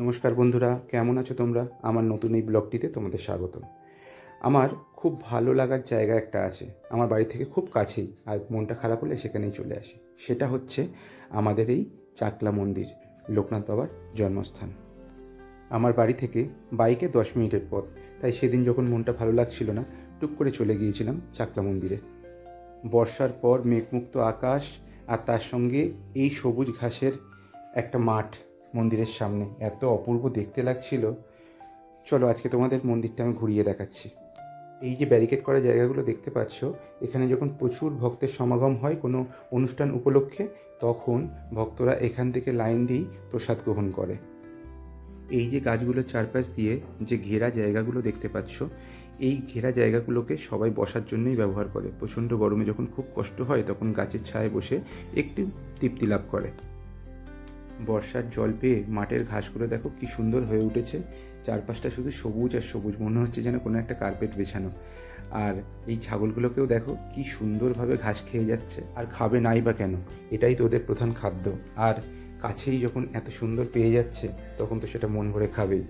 নমস্কার বন্ধুরা, কেমন আছো তোমরা? আমার নতুন এই ব্লগটিতে তোমাদের স্বাগতম। আমার খুব ভালো লাগার জায়গা একটা আছে। আমার বাড়ি থেকে খুব কাছেই, আর মনটা খারাপ হলে সেখানেই চলে আসি। সেটা হচ্ছে আমাদের এই চাকলা মন্দির, লোকনাথ বাবার জন্মস্থান। আমার বাড়ি থেকে বাইকে দশ মিনিটের পথ, তাই সেদিন যখন মনটা ভালো লাগছিল না, টুক করে চলে গিয়েছিলাম চাকলা মন্দিরে। বর্ষার পর মেঘমুক্ত আকাশ, আর তার সঙ্গে এই সবুজ ঘাসের একটা মাঠ মন্দিরের সামনে। এত অপূর্ব দেখতে লাগছিল। চলো আজকে তোমাদের মন্দিরটা আমি ঘুরিয়ে দেখাচ্ছি। এই যে ব্যারিকেড করা জায়গাগুলো দেখতে পাচ্ছ, এখানে যখন প্রচুর ভক্তের সমাগম হয় কোনো অনুষ্ঠান উপলক্ষে, তখন ভক্তরা এখান থেকে লাইন দিয়েই প্রসাদ গ্রহণ করে। এই যে গাছগুলোর চারপাশ দিয়ে যে ঘেরা জায়গাগুলো দেখতে পাচ্ছ, এই ঘেরা জায়গাগুলোকে সবাই বসার জন্যই ব্যবহার করে। প্রচণ্ড গরমে যখন খুব কষ্ট হয়, তখন গাছের ছায়ায় বসে একটু তৃপ্তি লাভ করে। বর্ষার জল পেয়ে মাঠের ঘাসগুলো দেখো কি সুন্দর হয়ে উঠেছে। চারপাশটা শুধু সবুজ আর সবুজ, মনে হচ্ছে যেন কোনো একটা কার্পেট বেছানো। আর এই ছাগলগুলোকেও দেখো কি সুন্দরভাবে ঘাস খেয়ে যাচ্ছে। আর খাবে নাই বা কেন? এটাই তো ওদের প্রধান খাদ্য। আর কাছেই যখন এত সুন্দর পেয়ে যাচ্ছে, তখন তো সেটা মন ভরে খাবেই।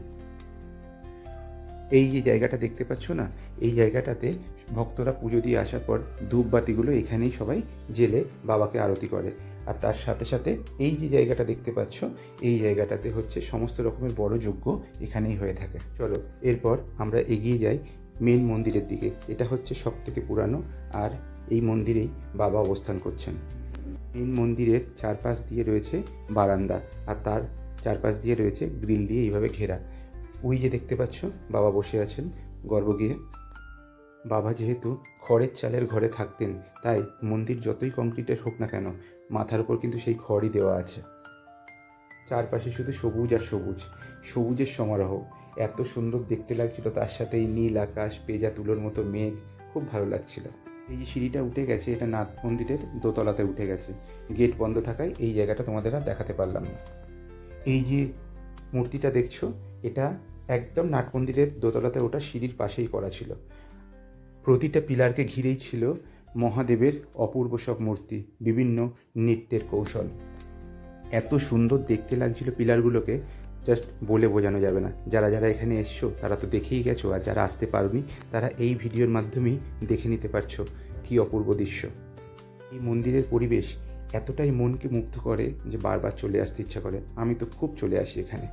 এই যে জায়গাটা দেখতে পাচ্ছ না, এই জায়গাটাতে ভক্তরা পুজো দিয়ে আসার পর ধূপবাতিগুলো এখানেই সবাই জেলে বাবাকে আরতি করে। আর তার সাথে সাথে এই যে জায়গাটা দেখতে পাচ্ছ, এই জায়গাটাতে হচ্ছে সমস্ত রকমের বড় যজ্ঞ এখানেই হয়ে থাকে। চলো, এরপর আমরা এগিয়ে যাই মেন মন্দিরের দিকে। এটা হচ্ছে সব থেকে পুরানো আর এই মন্দিরেই বাবা অবস্থান করছেন। মেন মন্দিরের চারপাশ দিয়ে রয়েছে বারান্দা আর তার চারপাশ দিয়ে রয়েছে গ্রিল দিয়ে এইভাবে ঘেরা। ওই যে দেখতে পাচ্ছ, বাবা বসে আছেন গর্ব গিয়ে বাবা যেহেতু খড়ের চালের ঘরে থাকতেন, তাই মন্দির যতই কংক্রিটের হোক না কেন, মাথার উপর কিন্তু সেই খড়ই দেওয়া আছে। চারপাশে শুধু সবুজ আর সবুজ, সবুজের সমারোহ। এত সুন্দর দেখতে লাগছিল, তার সাথে এই নীল আকাশ, পেজা তুলোর মতো মেঘ, খুব ভালো লাগছিল। এই যে সিঁড়িটা উঠে গেছে, এটা নাথ মন্দিরের দোতলাতে উঠে গেছে। গেট বন্ধ থাকায় এই জায়গাটা তোমাদের আর দেখাতে পারলাম না। এই যে মূর্তিটা দেখছ, এটা একদম নাট মন্দিরের দোতলাতে ওটা সিঁড়ির পাশেই করা ছিল। প্রতিটা পিলারকে ঘিরেই ছিল মহাদেবের অপূর্ব সব মূর্তি, বিভিন্ন নৃত্যের কৌশল। এত সুন্দর দেখতে লাগছিল পিলারগুলোকে জাস্ট বলে বোঝানো যাবে না। যারা যারা এখানে এসছো, তারা তো দেখেই গেছো, আর যারা আসতে পারোনি, তারা এই ভিডিওর মাধ্যমেই দেখে নিতে পারছ কি অপূর্ব দৃশ্য। এই মন্দিরের পরিবেশ এতটাই মনকে মুগ্ধ করে যে বারবার চলে আসতে ইচ্ছা করে। আমি তো খুব চলে আসি এখানে।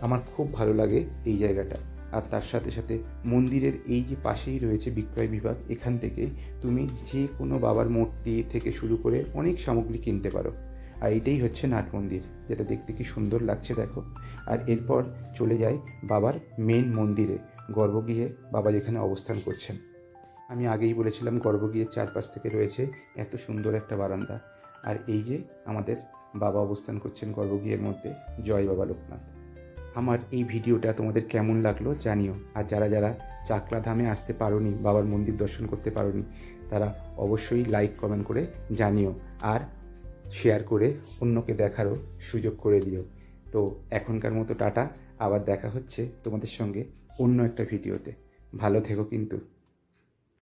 আমার খুব ভালো লাগে এই জায়গাটা। আর তার সাথে সাথে মন্দিরের এই যে পাশেই রয়েছে বিক্রয় বিভাগ, এখান থেকে তুমি যে কোনো বাবার মূর্তি থেকে শুরু করে অনেক সামগ্রী কিনতে পারো। আর এটাই হচ্ছে নাট মন্দির, যেটা দেখতে কি সুন্দর লাগছে দেখো। আর এরপর চলে যায় বাবার মেন মন্দিরে, গর্ভগৃহে বাবা যেখানে অবস্থান করছেন। আমি আগেই বলেছিলাম গর্ভগৃহের চারপাশ থেকে রয়েছে এত সুন্দর একটা বারান্দা। আর এই যে আমাদের বাবা অবস্থান করছেন গর্ভগৃহের মধ্যে, জয় বাবা লোকনাথ। আমার এই ভিডিওটা তোমাদের কেমন লাগল জানিও। আর যারা যারা চাকলা ধামে আসতে পারোনি, বাবার মন্দির দর্শন করতে পারোনি, তারা অবশ্যই লাইক কমেন্ট করে জানিও। আর শেয়ার করে অন্যকে দেখারও সুযোগ করে দিও। তো এখনকার মতো টাটা, আবার দেখা হচ্ছে তোমাদের সঙ্গে অন্য একটা ভিডিওতে। ভালো থেকো কিন্তু।